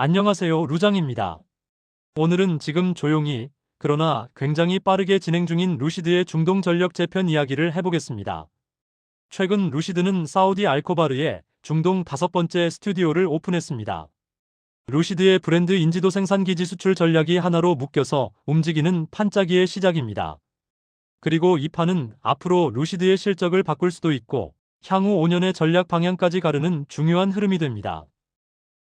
안녕하세요. 루장입니다. 오늘은 지금 조용히 그러나 굉장히 빠르게 진행 중인 루시드의 중동 전력 재편 이야기를 해보겠습니다. 최근 루시드는 사우디 알코바르에 중동 다섯 번째 스튜디오를 오픈했습니다. 루시드의 브랜드 인지도 생산 기지 수출 전략이 하나로 묶여서 움직이는 판짜기의 시작입니다. 그리고 이 판은 앞으로 루시드의 실적을 바꿀 수도 있고 향후 5년의 전략 방향까지 가르는 중요한 흐름이 됩니다.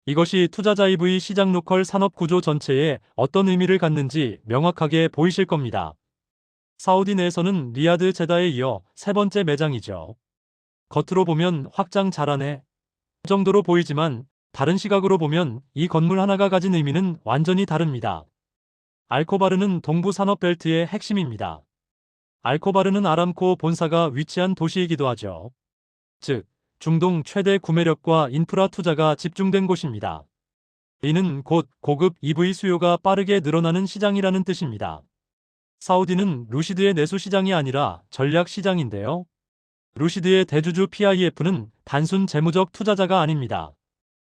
이것이 투자자 EV 시장 로컬 산업 구조 전체에 어떤 의미를 갖는지 명확하게 보이실 겁니다. 사우디 내에서는 리야드 제다에 이어 세 번째 매장이죠. 겉으로 보면 확장 잘하네 정도로 보이지만 다른 시각으로 보면 이 건물 하나가 가진 의미는 완전히 다릅니다. 알코바르는 동부 산업 벨트의 핵심입니다. 알코바르는 아람코 본사가 위치한 도시이기도 하죠. 즉, 중동 최대 구매력과 인프라 투자가 집중된 곳입니다. 이는 곧 고급 EV 수요가 빠르게 늘어나는 시장이라는 뜻입니다. 사우디는 루시드의 내수 시장이 아니라 전략 시장인데요. 루시드의 대주주 PIF는 단순 재무적 투자자가 아닙니다.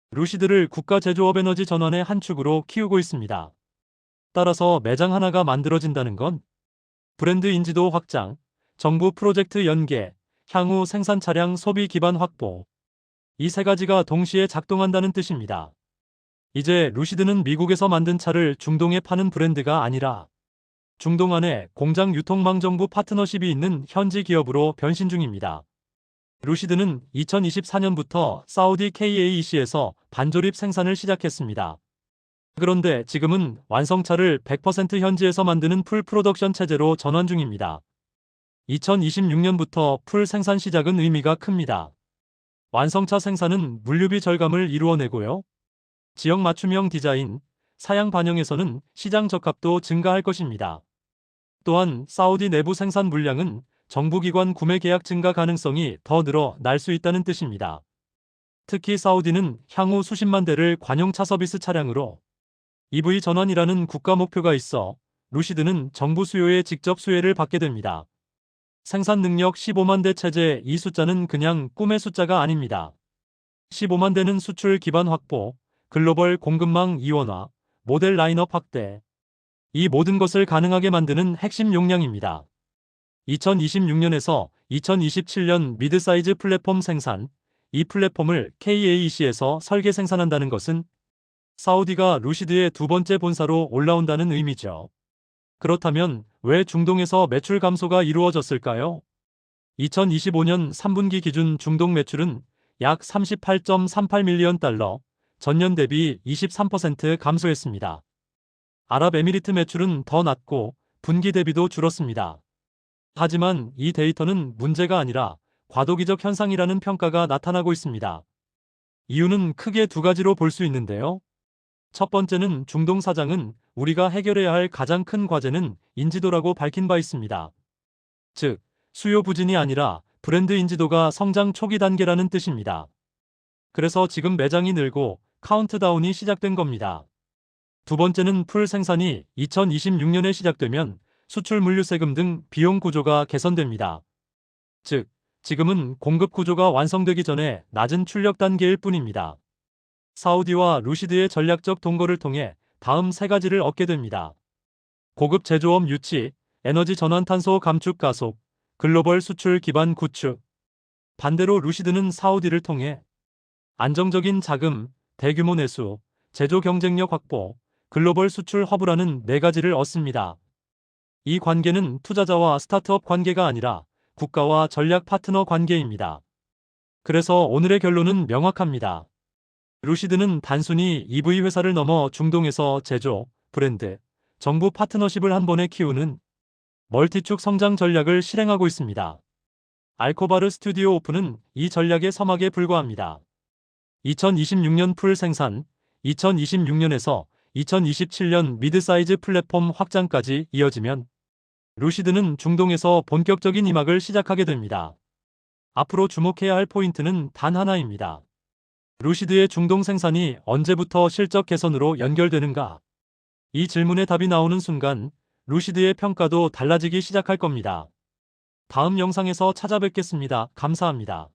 루시드를 국가 제조업 에너지 전환의 한 축으로 키우고 있습니다. 따라서 매장 하나가 만들어진다는 건 브랜드 인지도 확장, 정부 프로젝트 연계, 향후 생산 차량 소비 기반 확보. 이 세 가지가 동시에 작동한다는 뜻입니다. 이제 루시드는 미국에서 만든 차를 중동에 파는 브랜드가 아니라 중동 안에 공장 유통망 정부 파트너십이 있는 현지 기업으로 변신 중입니다. 루시드는 2024년부터 사우디 KAEC에서 반조립 생산을 시작했습니다. 그런데 지금은 완성차를 100% 현지에서 만드는 풀 프로덕션 체제로 전환 중입니다. 2026년부터 풀 생산 시작은 의미가 큽니다. 완성차 생산은 물류비 절감을 이루어내고요. 지역 맞춤형 디자인, 사양 반영에서는 시장 적합도 증가할 것입니다. 또한 사우디 내부 생산 물량은 정부기관 구매 계약 증가 가능성이 더 늘어 날 수 있다는 뜻입니다. 특히 사우디는 향후 수십만 대를 관용차 서비스 차량으로 EV 전환이라는 국가 목표가 있어 루시드는 정부 수요에 직접 수혜를 받게 됩니다. 생산 능력 15만 대 체제 이 숫자는 그냥 꿈의 숫자가 아닙니다. 15만 대는 수출 기반 확보, 글로벌 공급망 이원화, 모델 라인업 확대. 이 모든 것을 가능하게 만드는 핵심 용량입니다. 2026년에서 2027년 미드사이즈 플랫폼 생산, 이 플랫폼을 KAEC에서 설계 생산한다는 것은 사우디가 루시드의 두 번째 본사로 올라온다는 의미죠. 그렇다면 왜 중동에서 매출 감소가 이루어졌을까요? 2025년 3분기 기준 중동 매출은 약 38.38밀리언 달러, 전년 대비 23% 감소했습니다. 아랍에미리트 매출은 더 낮고 분기 대비도 줄었습니다. 하지만 이 데이터는 문제가 아니라 과도기적 현상이라는 평가가 나타나고 있습니다. 이유는 크게 두 가지로 볼 수 있는데요. 첫 번째는 중동 사장은 우리가 해결해야 할 가장 큰 과제는 인지도라고 밝힌 바 있습니다. 즉, 수요 부진이 아니라 브랜드 인지도가 성장 초기 단계라는 뜻입니다. 그래서 지금 매장이 늘고 카운트다운이 시작된 겁니다. 두 번째는 풀 생산이 2026년에 시작되면 수출 물류 세금 등 비용 구조가 개선됩니다. 즉, 지금은 공급 구조가 완성되기 전에 낮은 출력 단계일 뿐입니다. 사우디와 루시드의 전략적 동거를 통해 다음 세 가지를 얻게 됩니다. 고급 제조업 유치, 에너지 전환 탄소 감축 가속, 글로벌 수출 기반 구축. 반대로 루시드는 사우디를 통해 안정적인 자금, 대규모 내수, 제조 경쟁력 확보, 글로벌 수출 허브라는 네 가지를 얻습니다. 이 관계는 투자자와 스타트업 관계가 아니라 국가와 전략 파트너 관계입니다. 그래서 오늘의 결론은 명확합니다. 루시드는 단순히 EV 회사를 넘어 중동에서 제조, 브랜드, 정부 파트너십을 한 번에 키우는 멀티축 성장 전략을 실행하고 있습니다. 알코바르 스튜디오 오픈은 이 전략의 서막에 불과합니다. 2026년 풀 생산, 2026년에서 2027년 미드사이즈 플랫폼 확장까지 이어지면 루시드는 중동에서 본격적인 이막을 시작하게 됩니다. 앞으로 주목해야 할 포인트는 단 하나입니다. 루시드의 중동 생산이 언제부터 실적 개선으로 연결되는가? 이 질문에 답이 나오는 순간 루시드의 평가도 달라지기 시작할 겁니다. 다음 영상에서 찾아뵙겠습니다. 감사합니다.